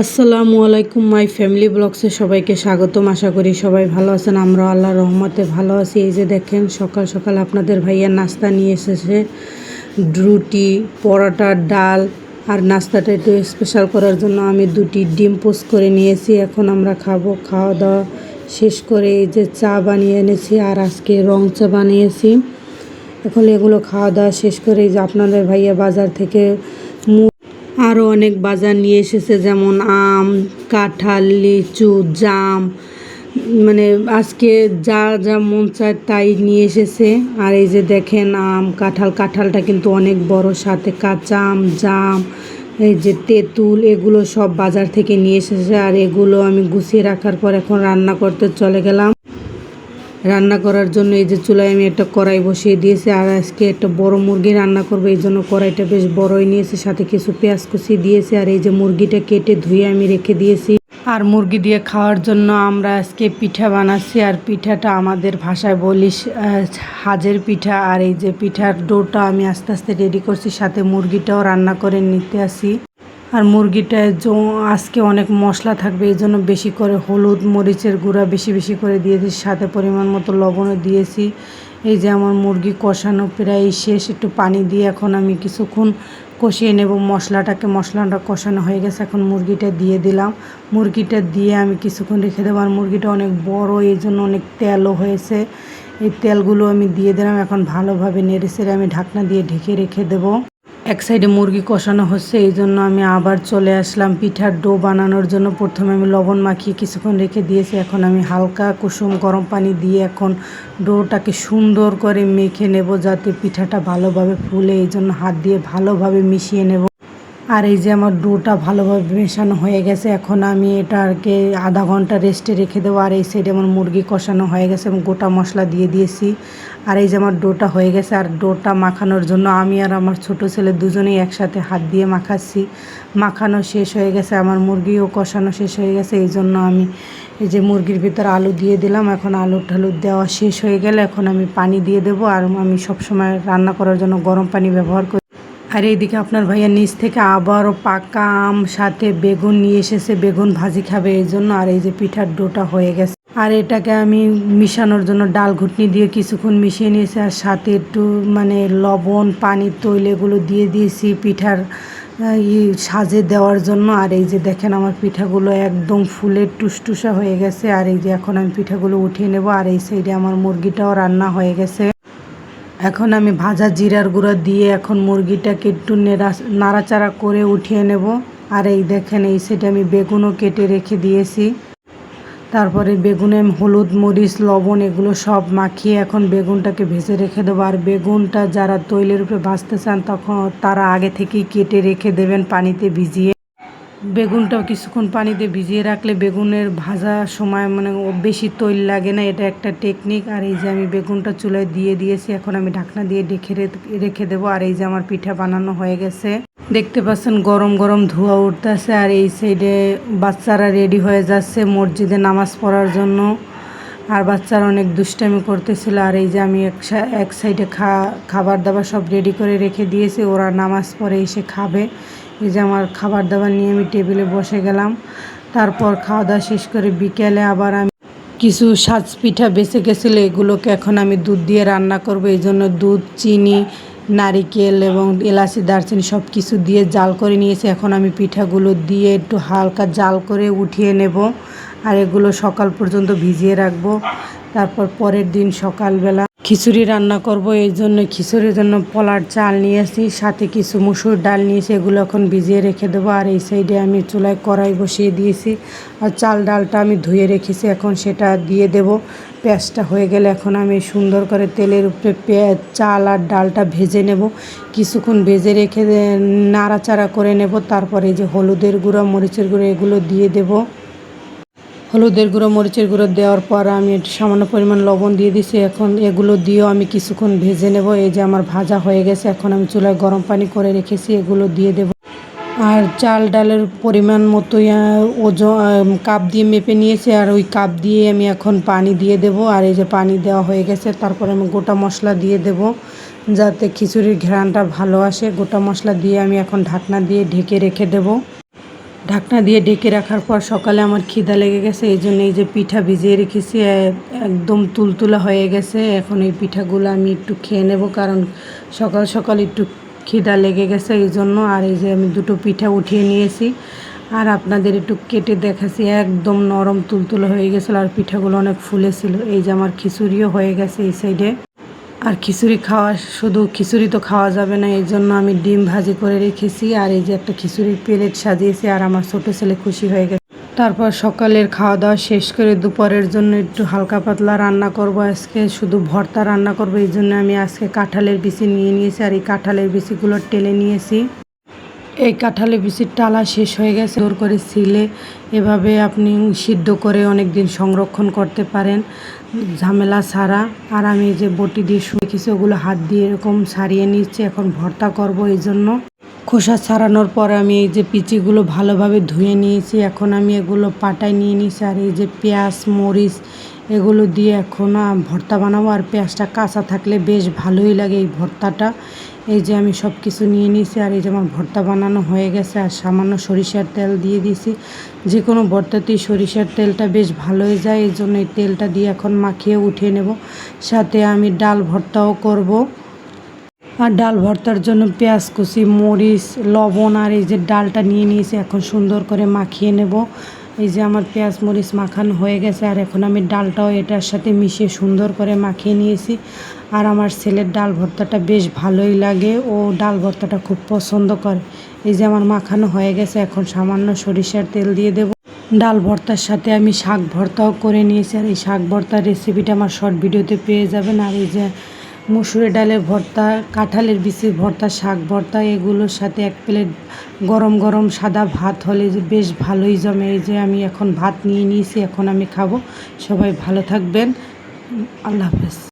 আসসালামু আলাইকুম my family ব্লগসে সবাইকে স্বাগতম। আশা করি সবাই ভালো আছেন আমরা আল্লাহ রহমতে ভালো আছি। এই যে দেখেন, সকাল সকাল আপনাদের ভাইয়া নাস্তা নিয়ে এসেছে। রুটি, পরোটা, ডাল, আর নাস্তাটা একটু স্পেশাল করার জন্য আমি দুটি ডিম পোস্ট করে নিয়েছি। এখন আমরা খাব, খাওয়া দাওয়া শেষ করে এই যে চা বানিয়ে এনেছি আর আজকে রং চা বানিয়েছি। এখন এগুলো খাওয়া দাওয়া শেষ করে এই যে আপনাদের ভাইয়া বাজার থেকে আরও অনেক বাজার নিয়ে এসেছে, যেমন আম, কাঁঠাল, লিচু, জাম। মানে আজকে যা যা মন চায় তাই নিয়ে এসেছে। আর এই যে দেখেন আম, কাঁঠাল, কাঁঠালটা কিন্তু অনেক বড় সাথে কাঁচা আম, জাম, এই যে তেঁতুল, এগুলো সব বাজার থেকে নিয়ে এসেছে। আর এগুলো আমি গুছিয়ে রাখার পর এখন রান্না করতে চলে গেলাম। রান্না করার জন্য এই যে চুলায় আমি একটা কড়াই বসিয়ে দিয়েছি আর আজকে একটা বড় মুরগি রান্না করব এই জন্য কড়াইটা বেশ বড়ই নিয়েছি সাথে কিছু পেঁয়াজ কুচি দিয়েছি আর এই যে মুরগিটা কেটে ধুয়ে আমি রেখে দিয়েছি। আর মুরগি দিয়ে খাওয়ার জন্য আমরা আজকে পিঠা বানাচ্ছি আর পিঠাটা আমাদের ভাষায় বলি আহ, হাজের পিঠা আর এই যে পিঠার ডোটা আমি আস্তে আস্তে রেডি করছি সাথে মুরগিটাও রান্না করে নিতে আসি। আর মুরগিটায় জ- আজকে অনেক মশলা থাকবে, এই জন্য বেশি করে হলুদ মরিচের গুঁড়া বেশি বেশি করে দিয়েছি সাথে পরিমাণ মতো লবণও দিয়েছি। এই যে আমার মুরগি কষানো প্রায় শেষ, একটু পানি দিয়ে এখন আমি কিছুক্ষণ কষিয়ে নেব। মশলাটাকে, মশলাটা কষানো হয়ে গেছে, এখন মুরগিটা দিয়ে দিলাম। মুরগিটা দিয়ে আমি কিছুক্ষণ রেখে দেবো। আর মুরগিটা অনেক বড়, এই জন্য অনেক তেলও হয়েছে। এই তেলগুলো আমি দিয়ে দিলাম, এখন ভালোভাবে নেড়ে সেড়ে আমি ঢাকনা দিয়ে ঢেকে রেখে দেবো। এক সাইডে মুরগি কষানো হচ্ছে, এই জন্য আমি আবার চলে আসলাম পিঠার ডো বানানোর জন্য। প্রথমে আমি লবণ মাখিয়ে কিছুক্ষণ রেখে দিয়েছি, এখন আমি হালকা কুসুম গরম পানি দিয়ে এখন ডোটাকে সুন্দর করে মেখে নেব যাতে পিঠাটা ভালোভাবে ফুলে, এই জন্য হাত দিয়ে ভালোভাবে মিশিয়ে নেব। আর এই যে আমার ডোটা ভালোভাবে মেশানো হয়ে গেছে, এখন আমি এটাকে আধা ঘণ্টা রেস্টে রেখে দেবো। আর এই সাইডে আমার মুরগি কষানো হয়ে গেছে এবং গোটা মশলা দিয়ে দিয়েছি। আর এই যে আমার ডোটা হয়ে গেছে, আর ডোটা মাখানোর জন্য আমি আর আমার ছোট ছেলে দুজনেই একসাথে হাত দিয়ে মাখাচ্ছি। মাখানো শেষ হয়ে গেছে, আমার মুরগিও কষানো শেষ হয়ে গেছে, এই জন্য আমি এই যে মুরগির ভিতর আলু দিয়ে দিলাম। এখন আলু টালু দেওয়া শেষ হয়ে গেলে এখন আমি পানি দিয়ে দেবো, আর আমি সবসময় রান্না করার জন্য গরম পানি ব্যবহার করি। আর এইদিকে আপনার ভাইয়া নিচ থেকে আবারও পাকা আম, সাথে বেগুন নিয়ে এসেছে, বেগুন ভাজি খাবে এই জন্য, আর এই যে পিঠার ডোটা হয়ে গেছে। আর এটাকে আমি মিশানোর জন্য ডাল ঘুটনি দিয়ে কিছুক্ষণ মিশিয়ে নিয়েছি, আর সাথে একটু মানে লবণ, পানি, তৈল এগুলো দিয়ে দিয়েছি পিঠার সাজে দেওয়ার জন্য। আর এই যে দেখেন আমার পিঠাগুলো একদম ফুলের টুসটুসা হয়ে গেছে, আর এই যে এখন আমি পিঠাগুলো উঠিয়ে নেব, আর এই সাইডে আমার মুরগিটাও রান্না হয়ে গেছে। এখন আমি ভাজা জিরার গুঁড়া দিয়ে এখন মুরগিটাকে একটু নেড়া নাড়াচাড়া করে উঠিয়ে নেব। আর এই দেখেন, এই সাইডে আমি বেগুনও কেটে রেখে দিয়েছি। তারপরে বেগুনে হলুদ, মরিচ, লবণ, এগুলো সব মাখিয়ে এখন বেগুনটাকে ভেজে রেখে দেবো। আর বেগুনটা যারা তৈলের উপরে ভাজতে চান, তখন তারা আগে থেকেই কেটে রেখে দেবেন পানিতে ভিজিয়ে। বেগুনটাও কিছুক্ষণ পানিতে ভিজিয়ে রাখলে বেগুনের ভাজা সময় মানে বেশি তৈল লাগে না, এটা একটা টেকনিক আর এই যে আমি বেগুনটা চুলায় দিয়ে দিয়েছি, এখন আমি ঢাকনা দিয়ে রেখে রেখে দেবো। আর এই যে আমার পিঠা বানানো হয়ে গেছে। দেখতে পাচ্ছেন গরম গরম ধোঁয়া উঠতেছে, আর এই সাইডে বাচ্চারা রেডি হয়ে যাচ্ছে মসজিদে নামাজ পড়ার জন্য। আর বাচ্চারা অনেক দুষ্টামি করতেছিল, আর এই যে আমি এক সাইডে খা, খাবার দাবার সব রেডি করে রেখে দিয়েছি, ওরা নামাজ পড়ে এসে খাবে। এই যে আমার খাবার দাবার নিয়ে আমি টেবিলে বসে গেলাম। তারপর খাওয়া দাওয়া শেষ করে বিকেলে আবার আমি কিছু সাজ পিঠা বেঁচে গেছিল, এগুলোকে এখন আমি দুধ দিয়ে রান্না করব। এই জন্য দুধ, চিনি, নারিকেল এবং এলাচি, দারচিনি সব কিছু দিয়ে জাল করে নিয়েছি। এখন আমি পিঠাগুলো দিয়ে একটু হালকা জাল করে উঠিয়ে নেব আর এগুলো সকাল পর্যন্ত ভিজিয়ে রাখব। তারপর পরের দিন সকালবেলা খিচুড়ি রান্না করব, এই জন্য খিচুড়ির জন্য পলার চাল নিয়েছি, সাথে কিছু মুসুর ডাল নিয়েছি, এগুলো এখন ভিজিয়ে রেখে দেবো, আর এই সাইডে আমি চুলায় কড়াই বসিয়ে দিয়েছি, আর চাল ডালটা আমি ধুয়ে রেখেছি, এখন সেটা দিয়ে দেব, পেঁয়াজটা হয়ে গেলে এখন আমি সুন্দর করে তেলের উপরে পেঁয়াজ, চাল আর ডালটা ভেজে নেব, কিছুক্ষণ ভেজে রেখে নাড়াচাড়া করে নেব, তারপরে যে হলুদের গুঁড়ো, মরিচের গুঁড়ো, এগুলো দিয়ে দেবো। হলুদের গুঁড়ো, মরিচের গুঁড়ো দেওয়ার পর আমি একটু সামান্য পরিমাণ লবণ দিয়ে দিছি। এখন এগুলো দিয়েও আমি কিছুক্ষণ ভেজে নেব। এই যে আমার ভাজা হয়ে গেছে, এখন আমি চুলায় গরম পানি করে রেখেছি, এগুলো দিয়ে দেব। আর চাল ডালের পরিমাণ মতোই ওজন কাপ দিয়ে মেপে নিয়েছি। আর ওই কাপ দিয়ে আমি এখন পানি দিয়ে দেব। আর এই যে পানি দেওয়া হয়ে গেছে, তারপর আমি গোটা মশলা দিয়ে দেব, যাতে খিচুড়ির ঘ্রাণটা ভালো আসে। গোটা মশলা দিয়ে আমি এখন ঢাকনা দিয়ে ঢেকে রেখে দেবো। ঢাকনা দিয়ে ডেকে রাখার পর সকালে আমার খিদা লেগে গেছে, এই জন্য এই যে পিঠা ভিজিয়ে রেখেছি একদম তুলতুলা হয়ে গেছে। এখন এই পিঠাগুলো আমি একটু খেয়ে নেব, কারণ সকাল সকাল একটু খিদা লেগে গেছে এই জন্য। আর এই যে আমি দুটো পিঠা উঠিয়ে নিয়েছি, আর আপনাদের একটু কেটে দেখাচ্ছি, একদম নরম তুলতুলা হয়ে গেছিল, আর পিঠাগুলো অনেক ফুলেছিল। এই যে আমার খিচুড়িও হয়ে গেছে এই সাইডে আর খিচুড়ি খাওয়া, শুধু খিচুড়ি তো খাওয়া যাবে না, এই জন্য আমি ডিম ভাজি করে রেখেছি, আর এই যে একটা খিচুড়ির প্লেট সাজিয়েছি, আর আমার ছোট ছেলে খুশি হয়ে গেছে। তারপর সকালের খাওয়া দাওয়া শেষ করে দুপুরের জন্য একটু হালকা পাতলা রান্না করব আজকে, শুধু ভর্তা রান্না করব, এই জন্য আমি আজকে কাঁঠালের বিচি নিয়ে নিয়েছি, আর এই কাঁঠালের বিচিগুলো টেলে নিয়েছি। এই কাঁঠালের বিচির টালা শেষ হয়ে গেছে। জোর করে ছিলে। এভাবে আপনি সিদ্ধ করে অনেক দিন সংরক্ষণ করতে পারেন। ঝামেলা ছাড়া। আর আমি যে বটি দিয়ে শুকিয়েছি ওগুলো হাত দিয়ে এরকম সারিয়ে নিচ্ছি। এখন ভর্তা করব এই জন্য। খোসা ছাড়ানোর পর আমি এই যে পিচিগুলো ভালোভাবে ধুয়ে নিয়েছি। এখন আমি এগুলো পাটায় নিয়ে নিয়েছি আর এই যে পেঁয়াজ, মরিচ এগুলো দিয়ে এখন ভর্তা বানাবো। আর পেঁয়াজটা কাঁচা থাকলে বেশ ভালোই লাগে এই ভর্তাটা। এই যে আমি সব কিছু নিয়ে নিয়েছি, আর এই যে আমার ভর্তা বানানো হয়ে গেছে, আর সামান্য সরিষার তেল দিয়ে দিয়েছি। যে কোনো ভর্তাতেই সরিষার তেলটা বেশ ভালোই যায়, এই জন্য এই তেলটা দিয়ে এখন মাখিয়ে উঠিয়ে নেব। সাথে আমি ডাল ভর্তাও করব। আর ডাল ভর্তার জন্য পেঁয়াজ কুচি, মরিচ, লবণ, আর এই যে ডালটা নিয়ে নিয়েছি, এখন সুন্দর করে মাখিয়ে নেব। এই যে আমার পেঁয়াজ মরিচ মাখানো হয়ে গেছে, আর এখন আমি ডালটাও এটার সাথে মিশিয়ে সুন্দর করে মাখিয়ে নিয়েছি। আর আমার ছেলের ডাল ভর্তাটা বেশ ভালোই লাগে, ও ডাল ভর্তাটা খুব পছন্দ করে। এই যে আমার মাখানো হয়ে গেছে, এখন সামান্য সরিষার তেল দিয়ে দেব। ডাল ভর্তার সাথে আমি শাক ভর্তাও করে নিয়েছি, আর এই শাক ভর্তার রেসিপিটা আমার শর্ট ভিডিওতে পেয়ে যাবেন। আর এই যে মুসুরি ডালের ভর্তা, কাঁঠালের বিচির ভর্তা, শাক ভর্তা, এগুলোর সাথে এক প্লেট গরম গরম সাদা ভাত হলে যে বেশ ভালোই জমে। এই যে আমি এখন ভাত নিয়ে নিয়েছি, এখন আমি খাব। সবাই ভালো থাকবেন। আল্লাহ হাফেজ।